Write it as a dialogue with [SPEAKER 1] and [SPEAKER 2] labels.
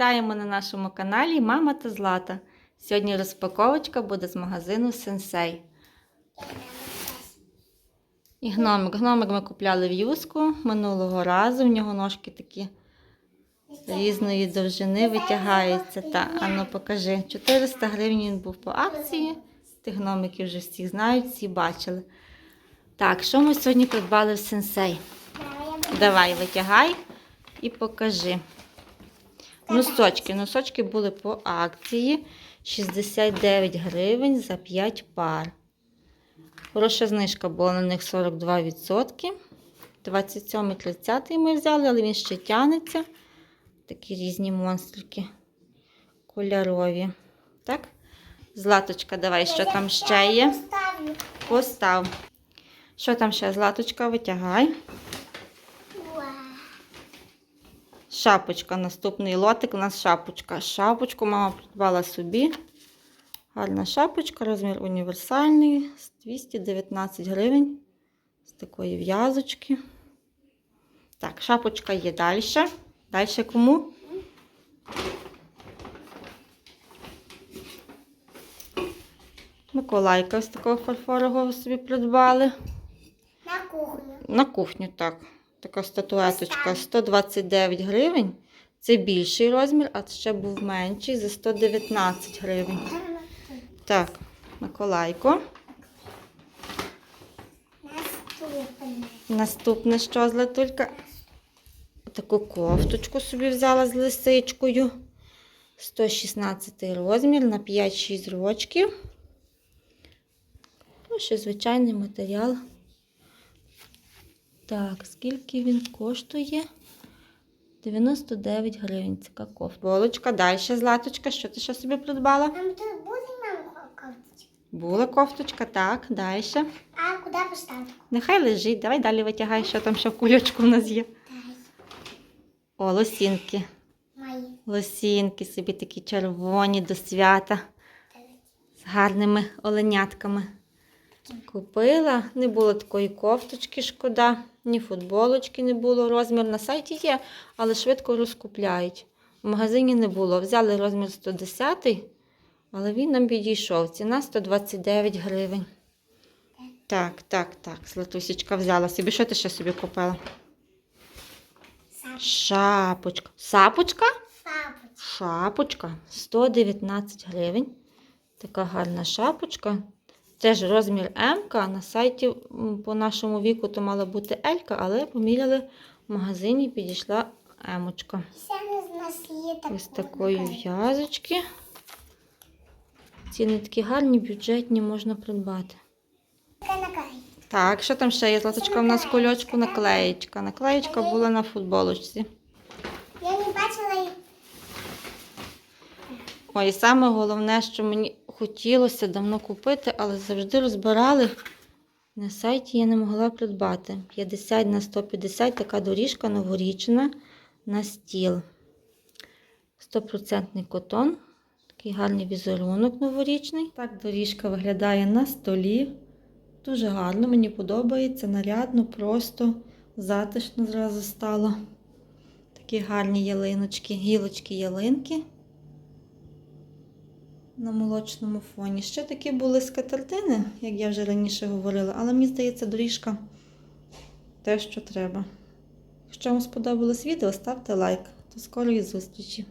[SPEAKER 1] Вітаємо на нашому каналі Мама та Злата. Сьогодні розпаковочка буде з магазину Сенсей. І гномик. Гномик ми купляли в юску минулого разу. В нього ножки такі різної довжини витягаються. Та, а ну покажи. 400 гривень він був по акції. Тих гномиків вже всі знають, всі бачили. Так, що ми сьогодні придбали в Сенсей? Давай, витягай і покажи. Носочки. Носочки були по акції 69 гривень за 5 пар. Хороша знижка була на них 42%. 27-30 ми взяли, але він ще тянеться. Такі різні монстрики кольорові. Так? Златочка, давай, що там ще є? Постав. Що там ще? Златочка, витягай. Шапочка. Наступний лотик у нас шапочка. Шапочку мама придбала собі. Гарна шапочка, розмір універсальний. 219 гривень. З такої в'язочки. Так, шапочка є далі. Далі кому? Миколайка з такого фарфорового собі придбали.
[SPEAKER 2] На кухню.
[SPEAKER 1] На кухню, так. Така статуеточка 129 гривень. Це більший розмір, а ще був менший за 119 гривень. Так, Миколайко.
[SPEAKER 2] Наступне.
[SPEAKER 1] Наступне що златулька? Таку кофточку собі взяла з лисичкою. 116 розмір на 5-6 рочків. Ну, ще звичайний матеріал. Так, скільки він коштує? 99 гривень. Така кофта. Волочка, далі златочка. Що ти ще собі придбала?
[SPEAKER 2] Нам тут буде нам кофточка.
[SPEAKER 1] Була кофточка, так, далі.
[SPEAKER 2] А куди поставити?
[SPEAKER 1] Нехай лежить. Давай далі витягай, що там ще в кульочку в нас є. О, лосінки.
[SPEAKER 2] Мої.
[SPEAKER 1] Лосінки собі такі червоні до свята з гарними оленятками. Купила, не було такої кофточки, шкода, ні футболочки не було. Розмір на сайті є, але швидко розкупляють. В магазині не було. Взяли розмір 110, але він нам підійшов. Ціна 129 гривень. Так, так, так. Златусічка взяла собі. Що ти ще собі купила? Шапочка. Сапочка?
[SPEAKER 2] Сапочка.
[SPEAKER 1] Шапочка 119 гривень. Така гарна шапочка. Теж розмір М. На сайті по нашому віку то мала бути L, але поміряли в магазині підійшла
[SPEAKER 2] так.
[SPEAKER 1] Ось такої в'язочки. Ціни такі гарні, бюджетні, можна придбати. Так, що там ще є? Златочка, у нас в кульочку наклеєчка. Наклеєчка була на футболочці.
[SPEAKER 2] Я не бачила її.
[SPEAKER 1] Ой, саме головне, що мені хотілося давно купити, але завжди розбирали. На сайті я не могла придбати. 50 на 150 така доріжка новорічна на стіл. 100% котон. Такий гарний візерунок новорічний. Так доріжка виглядає на столі. Дуже гарно, мені подобається, нарядно, просто, затишно зразу стало. Такі гарні ялиночки, гілочки ялинки на молочному фоні. Ще такі були скатертини, як я вже раніше говорила, але мені здається, доріжка те, що треба. Якщо вам сподобалось відео, ставте лайк. До скорої зустрічі!